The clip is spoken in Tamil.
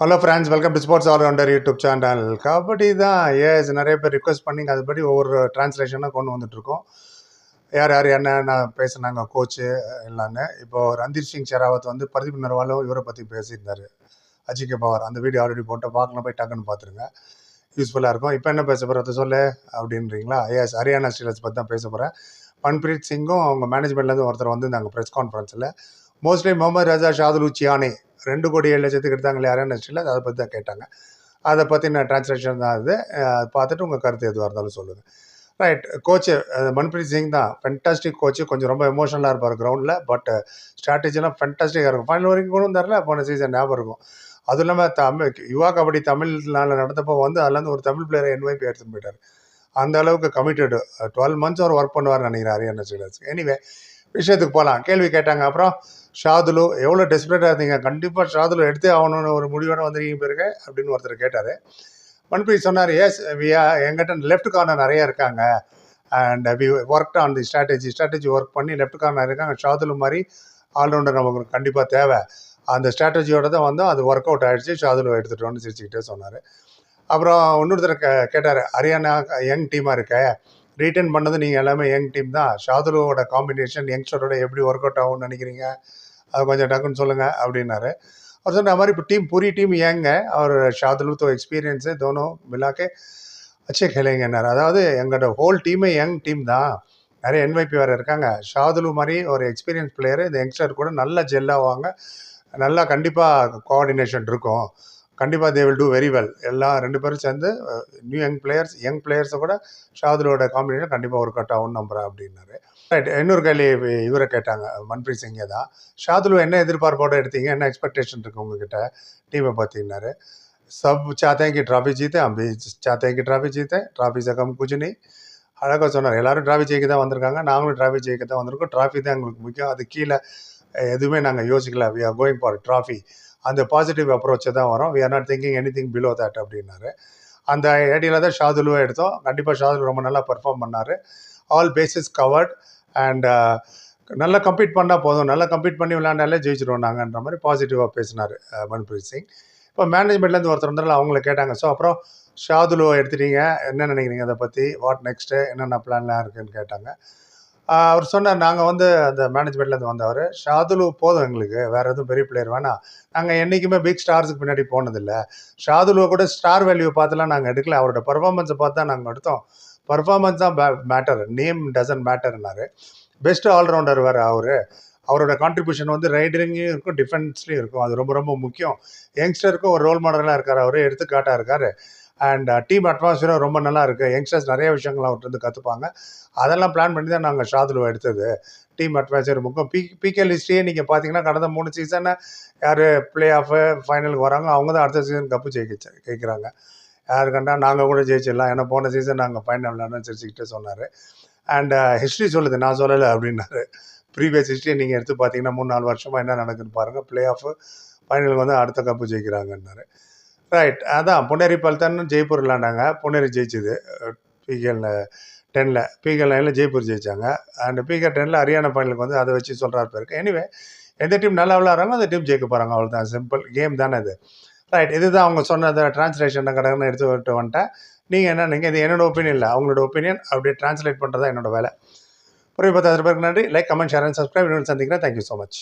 Hello friends welcome to sports all rounder YouTube channel kabaddi தான் ஏஸ் நிறைய பேர் ரிக்வஸ்ட் பண்ணி அதுபடி ஒவ்வொரு டிரான்ஸ்லேஷனாக கொண்டு வந்துட்டுருக்கோம் யார் யார் என்ன பேசுனாங்க கோச்சு எல்லாமே. இப்போது ரந்தீர் சிங் ஷெராவத் வந்து பிரதீப் நர்வாலும் இவரை பற்றி பேசியிருந்தார். அஜிகே பவர் அந்த வீடியோ ஆல்ரெடி போட்டு பார்க்கலாம் போய் டக்குன்னு பார்த்துருங்க. யூஸ்ஃபுல்லாக இருக்கும். இப்போ என்ன பேச போகிறத சொல்லு அப்படின்றீங்களா? எஸ் ஹரியானா ஸ்டீலர்ஸ் பற்றி தான் பேச போகிறேன் மன்பிரீத் சிங்கும் அவங்க மேனேஜ்மெண்ட்லேருந்து ஒருத்தர் வந்து நாங்கள் ப்ரெஸ் கான்ஃபரன்ஸில் மோஸ்ட்லி முகமது ரஜா ஷாதுல் உச்சியானே ரெண்டு கோடி ஏழு லட்சத்துக்கு எடுத்தாங்களே ஹரியானா ஸ்டீலர்ஸ் அதை பற்றி தான் கேட்டாங்க. அதை பற்றி நான் டிரான்ஸ்லேஷன் தான் அது. பார்த்துட்டு உங்கள் கருத்து எதுவாக இருந்தாலும் சொல்லுங்கள் ரைட் கோச்சு மன்பிரீத் சிங் தான். ஃபென்டாஸ்டிக் கோச்சு கொஞ்சம் ரொம்ப எமோஷனலாக இருப்பார் கிரவுண்டில் பட் ஸ்ட்ராட்டஜிலாம் ஃபென்டாஸ்டிக்காக இருக்கும். ஃபைனல் வரைக்கும் கூட தரல போன சீசன் ஞாபகம் இருக்கும். அதுவும் இல்லாமல் தமிழ் யுவா கபடி தமிழ்நாட்டில் நடந்தப்போ வந்து அதுலேருந்து ஒரு தமிழ் பிளேயரை என்வைபி எடுத்துன்னு போயிட்டார். அந்த அளவுக்கு கமிட்டடு டுவெல் மந்த்ஸ் அவர் ஒர்க் பண்ணுவார்னு நினைக்கிறேன். என்ன ஸ்டீலர்ஸ் எனிவே விஷயத்துக்கு போகலாம் கேள்வி கேட்டாங்க. அப்புறம் ஷாதுலு எவ்வளோ டெஸ்பரேட்டாக இருந்தீங்க? கண்டிப்பாக ஷாதுலு எடுத்தே ஆகணும்னு ஒரு முடிவோடு வந்துருக்கீங்க பிறகு அப்படின்னு ஒருத்தர் கேட்டார். மன்பிரீத் சொன்னார் எஸ் வியா எங்கிட்ட லெஃப்ட் கார்னர் நிறைய இருக்காங்க. And we work on the strategy strategy work பண்ணி லெஃப்ட் கார்னர் இருக்காங்க. ஷாதுலு மாதிரி ஆல்ரவுண்டர் நமக்கு கண்டிப்பாக தேவை. அந்த ஸ்ட்ராட்டஜியோட தான் வந்து அது ஒர்க் அவுட் ஆகிடுச்சு ஷாதுலு எடுத்துட்டோன்னு சிரிச்சுக்கிட்டே சொன்னார். அப்புறம் இன்னொருத்தர் கே கேட்டார் ஹரியானா யங் டீமாக இருக்க? ரீட்டைன் பண்ணது நீங்கள் எல்லாமே யங் டீம் தான். ஷாதுலுவோட காம்பினேஷன் யங்ஸ்டரோட எப்படி ஒர்க் அவுட் ஆகும்னு நினைக்கிறீங்க? அது கொஞ்சம் டக்குன்னு சொல்லுங்கள் அப்படின்னாரு. அவர் சொன்ன மாதிரி இப்போ டீம் पूरी டீம் ஏங்க? அவர் ஷாதுலு தோ எக்ஸ்பீரியன்ஸு தோனோ மிலாக்கே அச்சே கேளுங்கன்னார். அதாவது எங்களோட ஹோல் டீமே யங் டீம் தான். நிறைய என்வைபி வேறு இருக்காங்க. ஷாதுலு மாதிரி ஒரு எக்ஸ்பீரியன்ஸ் பிளேயர் இந்த யங்ஸ்டர் கூட நல்லா ஜெல்லாவாங்க நல்லா கண்டிப்பாக கோஆர்டினேஷன் இருக்கும். கண்டிப்பாக they will do very well எல்லாம் ரெண்டு பேரும் சேர்ந்து நியூ யங் பிளேயர்ஸ் யங் பிளேயர்ஸை கூட ஷாதுலோட காம்பினேஷன் கண்டிப்பாக ஒர்க் அவுட் ஆகும்னு நம்புகிறேன் அப்படின்னாரு ரைட் இன்னொரு கேள்வி இவரை கேட்டாங்க மன்பிரீத் சிங்கே தான் ஷாதுலு என்ன எதிர்பார்ப்போட எடுத்தீங்க என்ன எக்ஸ்பெக்டேஷன் இருக்குது உங்ககிட்ட டீமை பார்த்தீங்கன்னாரு सब चाहते हैं कि ट्रॉफी जीते हम भी चाहते हैं कि ट्रॉफी जीते ट्रॉफी से कम कुछ नहीं அழகாக சொன்னார் எல்லாரும் டிராஃபி ஜெயிக்க தான் வந்திருக்காங்க நாங்களும் டிராஃபி ஜெயிக்க தான் வந்திருக்கோம் டிராஃபி தான் எங்களுக்கு முக்கியம் அது கீழே எதுவுமே நாங்கள் யோசிக்கல. We are going for trophy அந்த பாசிட்டிவ் அப்ரோச்சை தான் வரும். We are not thinking any thing below that அப்படின்னாரு. அந்த ஐடியில் தான் ஷாதுலுவை எடுத்தோம். கண்டிப்பாக ஷாதுலு ரொம்ப நல்லா பெர்ஃபார்ம் பண்ணார். ஆல் பேசிஸ் கவர்ட் அண்ட் நல்லா கம்ப்ளீட் பண்ணால் போதும். நல்லா கம்ப்ளீட் பண்ணி விளையாண்டாலே ஜெயிச்சிருவோம் நாங்கன்ற மாதிரி பாசிட்டிவாக பேசினார் மன்பிரீத் சிங். இப்போ மேனேஜ்மெண்ட்லேருந்து ஒருத்தர் இருந்தாலும் அவங்கள கேட்டாங்க. ஸோ அப்புறம் ஷாதுலுவை எடுத்துட்டீங்க. என்ன நினைக்கிறீங்க அதை பற்றி வாட் நெக்ஸ்ட்டு என்னென்ன பிளான்லாம் இருக்குன்னு கேட்டாங்க. அவர் சொன்னார் நாங்கள் வந்து அந்த மேனேஜ்மெண்ட்லேருந்து வந்தவர். ஷாதுலு போதும் எங்களுக்கு வேறு எதுவும் பெரிய பிளேயர் வேணாம் நாங்கள் என்றைக்குமே பிக் ஸ்டார்ஸுக்கு பின்னாடி போனதில்லை. ஷாதுலுவை கூட ஸ்டார் வேல்யூ பார்த்துலாம் நாங்கள் எடுக்கல. அவரோட பர்ஃபார்மன்ஸை பார்த்து தான் நாங்கள் எடுத்தோம். பர்ஃபார்மன்ஸ் தான் மேட்டர் நேம் டசன்ட் மேட்டர்னாரு பெஸ்ட் ஆல்ரவுண்டர் வேறு அவர். அவரோட கான்ட்ரிபியூஷன் வந்து ரைடரிங்லையும் இருக்கும் டிஃபென்ஸ்லையும் இருக்கும். அது ரொம்ப ரொம்ப முக்கியம். யங்ஸ்டருக்கும் ஒரு ரோல் மாடலாக இருக்கார் அவர் எடுத்துக்காட்டாக இருக்கார். அண்ட் டீம் அட்மாஸ்பியரும் ரொம்ப நல்லா இருக்குது யங்ஸ்டர்ஸ் நிறைய விஷயங்கள் அவர்கிட்ட கற்றுப்பாங்க அதெல்லாம் பிளான் பண்ணி தான் நாங்கள் ஷாதுலுவை எடுத்தது. டீம் அட்வைசர் முக்கியம். பி பிகே ஹிஸ்ட்ரியே நீங்கள் பார்த்தீங்கன்னா கடந்த மூணு சீசனை யார் பிளே ஆஃபு ஃபைனலுக்கு வராங்க அவங்க தான் அடுத்த சீசன் கப்பு ஜெயிக்க கேட்குறாங்க யார் கண்டா நாங்கள் கூட ஜெயிச்சிடலாம். ஏன்னா போன சீசன் நாங்கள் ஃபைனல் விளையாடணும் சிரிச்சுக்கிட்டே சொன்னார். அண்ட் ஹிஸ்ட்ரி uh, சொல்லுது. நான் சொல்லலை அப்படின்னாரு. ப்ரீவியஸ் ஹிஸ்ட்ரியை நீங்கள் எடுத்து பார்த்தீங்கன்னா மூணு நாலு வருஷமாக என்ன நடக்குதுன்னு பாருங்கள் பிளே ஆஃபு ஃபைனலுக்கு வந்து அடுத்த கப்பு ஜெயிக்கிறாங்கன்னாரு. ரைட் அதான் புனேரி பல்தன் ஜெய்ப்பூர் விளாண்டாங்க. புனேரி ஜெயிச்சுது. பிகேல டெனில் பிகே நைனில் ஜெய்ப்பூர் ஜெயிச்சாங்க. அண்ட் பிகே டெனில் ஹரியானா ஃபைனலுக்கு வந்து அதை வச்சு சொல்கிறாரு பேருக்கு எனிவே எந்த டீம் நல்லா விளாட்றாங்களோ அந்த டீம் ஜெயிக்க போகிறாங்க அவ்வளோ தான் சிம்பிள் கேம் தானே இது ரைட் இதுதான் அவங்க சொன்ன டிரான்ஸ்லேஷன் கடன்னு எடுத்து விட்டு வந்துட்டேன். நீங்கள் என்ன நீங்கள் இது என்னோட ஒப்பீனியன் இல்லை. அவங்களோட ஒப்பீனியன் அப்படியே டிரான்ஸ்லேட் பண்ணுறது தான் என்னோட வேலை. புரிய பத்தாயிரம் பேருக்கு நன்றி. Like comment share and subscribe இன்னொன்று சந்திக்கிறேன். Thank you so much